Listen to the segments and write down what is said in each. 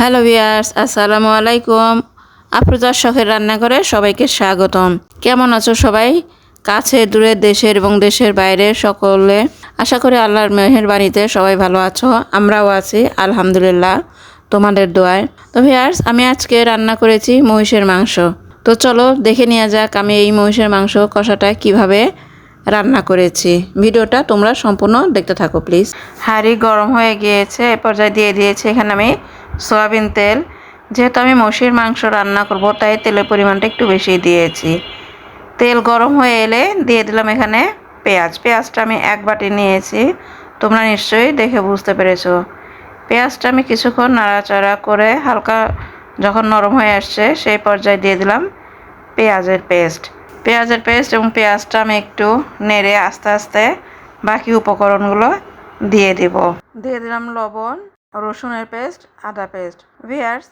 Hello viewers, আসসালামু আলাইকুম। আফরোজার শখের রান্নাঘরে সবাইকে স্বাগতম। কেমন আছো সবাই? কাছে, দূরে, দেশের এবং দেশের বাইরে সকলে। আশা করি আল্লাহর মেহেরবানিতে সবাই ভালো আছো, আমরাও আছি, আলহামদুলিল্লাহ, তোমাদের দোয়ায়। তো ভিয়ার্স, আমি আজকে রান্না করেছি মহিষের মাংস। তো চলো দেখে নেওয়া যাক আমি এই মহিষের মাংস কষাটা কীভাবে রান্না করেছি। ভিডিওটা তোমরা সম্পূর্ণ দেখতে থাকো প্লিজ হাঁড়ি গরম হয়ে গিয়েছে, এ পর্যায়ে দিয়ে দিয়েছি এখানে আমি সয়াবিন তেল। যেহেতু আমি মসির মাংস রান্না করব, তাই তেলের পরিমাণটা একটু বেশি দিয়েছি। তেল গরম হয়ে এলে দিয়ে দিলাম এখানে পেঁয়াজ। পেঁয়াজটা আমি এক বাটি নিয়েছি। তোমরা নিশ্চয়ই দেখে বুঝতে পেরেছ। পেঁয়াজটা আমি কিছুক্ষণ নাড়াচাড়া করে হালকা যখন নরম হয়ে আসছে, সেই পর্যায়ে দিয়ে দিলাম পেঁয়াজের পেস্ট। পেঁয়াজের পেস্ট এবং পেঁয়াজটা আমি একটু নেড়ে আস্তে আস্তে বাকি উপকরণগুলো দিয়ে দিব। দিয়ে দিলাম লবণ, রসুনের পেস্ট আদা পেস্ট ভিয়ার্স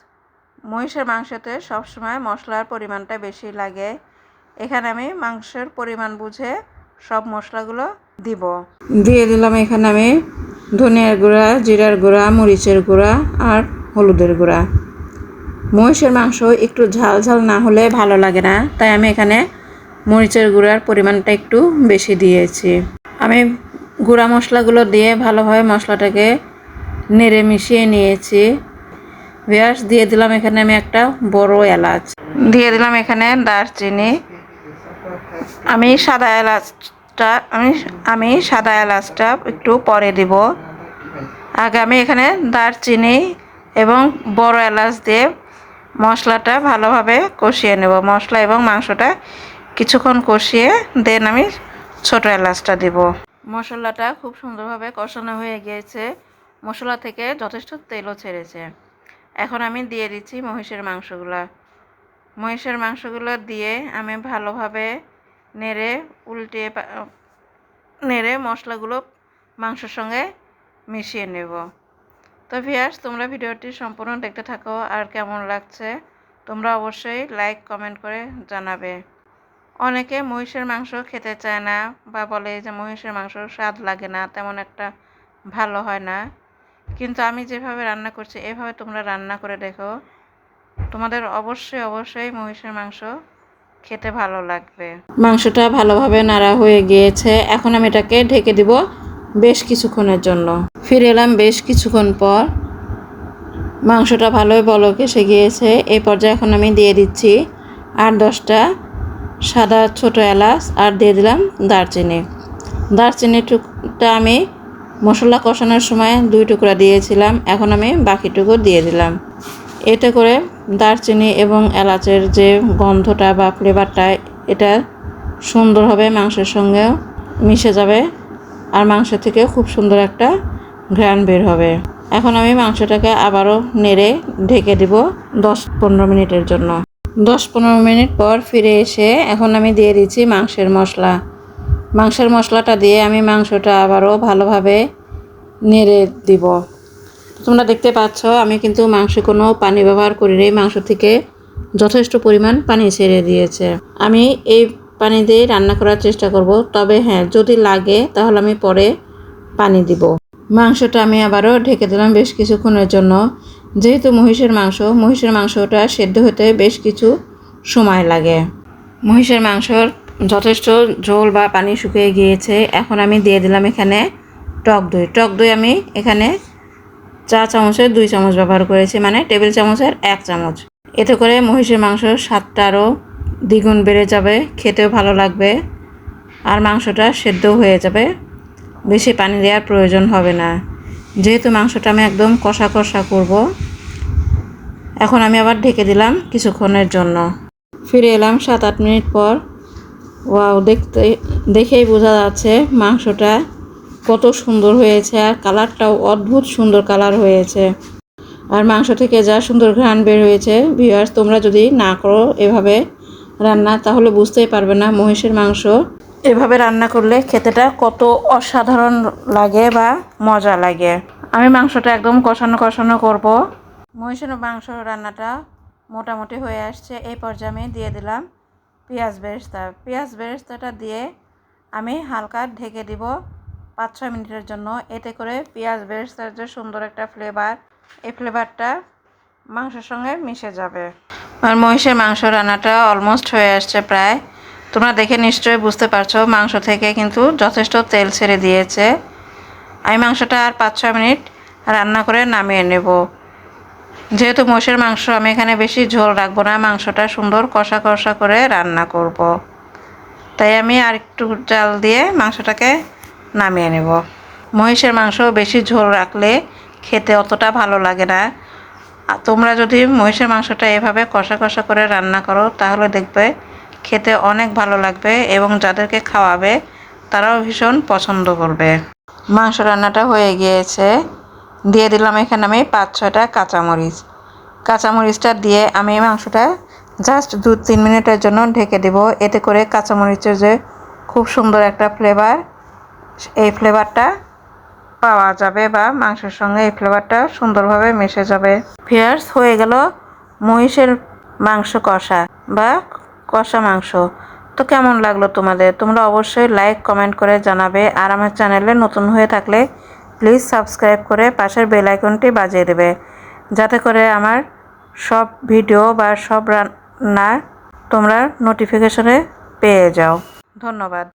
মহিষের মাংসতে সবসময় মশলার পরিমাণটা বেশি লাগে। এখানে আমি মাংসের পরিমাণ বুঝে সব মশলাগুলো দিব। দিয়ে দিলাম এখানে আমি ধনিয়ার গুঁড়া, জিরার গুঁড়া, মরিচের গুঁড়া আর হলুদের গুঁড়া। মহিষের মাংস একটু ঝাল ঝাল না হলে ভালো লাগে না, তাই আমি এখানে মরিচের গুঁড়ার পরিমাণটা একটু বেশি দিয়েছি। আমি গুঁড়া মশলাগুলো দিয়ে ভালোভাবে মশলাটাকে নেড়ে মিশিয়ে নিয়েছি। পেঁয়াজ দিয়ে দিলাম এখানে আমি একটা বড় এলাচ। দিয়ে দিলাম এখানে দারচিনি। আমি সাদা এলাচটা, আমি আমি সাদা এলাচটা একটু পরে দিব। আগে আমি এখানে দারচিনি এবং বড় এলাচ দিয়ে মশলাটা ভালোভাবে কষিয়ে নেব। মশলা এবং মাংসটা কিছুক্ষণ কষিয়ে দেন আমি ছোট এলাচটা দিব। মশলাটা খুব সুন্দরভাবে কষানো হয়ে গিয়েছে। মশলা থেকে যথেষ্ট তেলও ছেড়েছে। এখন আমি দিয়ে দিচ্ছি মহিষের মাংসগুলো। মহিষের মাংসগুলো দিয়ে আমি ভালোভাবে নেড়ে উল্টে নেড়ে মশলাগুলো মাংসের সঙ্গে মিশিয়ে নেব। তো ভিয়ার্স তোমরা ভিডিওটি সম্পূর্ণ দেখতে থাকো আর কেমন লাগছে তোমরা অবশ্যই লাইক কমেন্ট করে জানাবে। অনেকে মহিষের মাংস খেতে চায় না বা বলে যে মহিষের মাংস স্বাদ লাগে না, তেমন একটা ভালো হয় না। কিন্তু আমি যেভাবে রান্না করছি, এভাবে তোমরা রান্না করে দেখো, তোমাদের অবশ্যই অবশ্যই মহিষের মাংস খেতে ভালো লাগবে। মাংসটা ভালোভাবে নাড়া হয়ে গিয়েছে। এখন আমি এটাকে ঢেকে দিব বেশ কিছুক্ষণের জন্য। ফিরে এলাম বেশ কিছুক্ষণ পর। মাংসটা ভালোই বলক এসে গিয়েছে এই পর্যায়ে এখন আমি দিয়ে দিচ্ছি আট দশটা সাদা ছোট এলাচ আর দিয়ে দিলাম দারচিনি। দারচিনি টুকটা আমি মশলা কষানোর সময় দুই টুকরা দিয়েছিলাম, এখন আমি বাকিটুকু দিয়ে দিলাম। এতে করে দারচিনি এবং এলাচের যে গন্ধটা বা ফ্লেভারটা এটা সুন্দর হবে মাংসের সঙ্গেও মিশে যাবে আর মাংস থেকে খুব সুন্দর একটা ঘ্রাণ বের হবে। এখন আমি মাংসটাকে আবারও নেড়ে ঢেকে দিব দশ পনেরো মিনিটের জন্য। দশ পনেরো মিনিট পর ফিরে এসে এখন আমি দিয়ে দিচ্ছি মাংসের মশলা। মাংসের মশলাটা দিয়ে আমি মাংসটা আবারও ভালোভাবে নেড়ে দিব। তোমরা দেখতে পাচ্ছ, আমি কিন্তু মাংসে কোনো পানি ব্যবহার করিনি। মাংস থেকে যথেষ্ট পরিমাণ পানি ছেড়ে দিয়েছে। আমি এই পানি দিয়ে রান্না করার চেষ্টা করব, তবে হ্যাঁ যদি লাগে তাহলে আমি পরে পানি দিব। মাংসটা আমি আবারও ঢেকে দিলাম বেশ কিছুক্ষণের জন্য। যেহেতু মহিষের মাংস, মহিষের মাংসটা সেদ্ধ হতে বেশ কিছু সময় লাগে। মহিষের মাংসর যথেষ্ট ঝোল বা পানি শুকিয়ে গিয়েছে। এখন আমি দিয়ে দিলাম এখানে টক দই। টক দই আমি এখানে চা চামচের দুই চামচ ব্যবহার করেছি মানে টেবিল চামচের এক চামচ। এতে করে মহিষের মাংস স্বাদটা আরও দ্বিগুণ বেড়ে যাবে, খেতেও ভালো লাগবে আর মাংসটা সেদ্ধও হয়ে যাবে। বেশি পানি দেওয়ার প্রয়োজন হবে না। যেহেতু মাংসটা আমি একদম কষা কষা করব, এখন আমি আবার ঢেকে দিলাম কিছুক্ষণের জন্য। ফিরে এলাম সাত আট মিনিট পর। ওয়াও, দেখতে, দেখেই বোঝা যাচ্ছে মাংসটা কত সুন্দর হয়েছে আর কালারটাও অদ্ভুত সুন্দর কালার হয়েছে। আর মাংস থেকে যা সুন্দর ঘ্রাণ বের হয়েছে ভিউয়ার্স তোমরা যদি না করো এভাবে রান্না, তাহলে বুঝতেই পারবে না মহিষের মাংস এভাবে রান্না করলে খেতেটা কত অসাধারণ লাগে বা মজা লাগে। আমি মাংসটা একদম কষানো কষানো করব। মহিষের মাংস রান্নাটা মোটামুটি হয়ে আসছে। এই পর্যায়ে আমি দিয়ে দিলাম পেঁয়াজ বেরেস্তা। পেঁয়াজ বেরেস্তাটা দিয়ে আমি হালকা ঢেকে দিব পাঁচ ছয় মিনিটের জন্য। এতে করে পেঁয়াজ বেরেস্তার যে সুন্দর একটা ফ্লেভার এই ফ্লেভারটা মাংসের সঙ্গে মিশে যাবে। আর মহিষের মাংস রান্নাটা অলমোস্ট হয়ে আসছে প্রায়। তোমরা দেখে নিশ্চয়ই বুঝতে পারছ, মাংস থেকে কিন্তু যথেষ্ট তেল ছেড়ে দিয়েছে। আমি মাংসটা আর পাঁচ, ছয় মিনিট রান্না করে নামিয়ে নেব। যেহেতু মোষের মাংস, আমি এখানে বেশি ঝোল রাখব না, মাংসটা সুন্দর কষা কষা করে রান্না করব। তাই আমি আর একটু জাল দিয়ে মাংসটাকে নামিয়ে নেব। মহিষের মাংস বেশি ঝোল রাখলে খেতে অতটা ভালো লাগে না। তোমরা যদি মহিষের মাংসটা এভাবে কষা কষা করে রান্না করো, তাহলে দেখবে খেতে অনেক ভালো লাগবে এবং যাদেরকে খাওয়াবে, তারাও ভীষণ পছন্দ করবে। মাংস রান্নাটা হয়ে গিয়েছে। দিয়ে দিলাম এখানে আমি পাঁচ, ছয়টা কাঁচামরিচ। কাঁচামরিচটা দিয়ে আমি মাংসটা জাস্ট দু, তিন মিনিটের জন্য ঢেকে দেব। এতে করে কাঁচামরিচের যে খুব সুন্দর একটা ফ্লেভার এই ফ্লেভারটা পাওয়া যাবে বা মাংসের সঙ্গে এই ফ্লেভারটা সুন্দরভাবে মিশে যাবে। ফিয়ার্স হয়ে গেল মহিষের মাংস কষা বা কষা মাংস। তো কেমন লাগল তোমাদের? তোমরা অবশ্যই লাইক কমেন্ট করে জানাবে। আর আমার চ্যানেলে নতুন হয়ে থাকলে প্লিজ সাবস্ক্রাইব করে পাশের বেল আইকনটি বাজিয়ে দেবে। যাতে করে আমার সব ভিডিও বা সব রান্না তোমরা নোটিফিকেশনে পেয়ে যাও। ধন্যবাদ।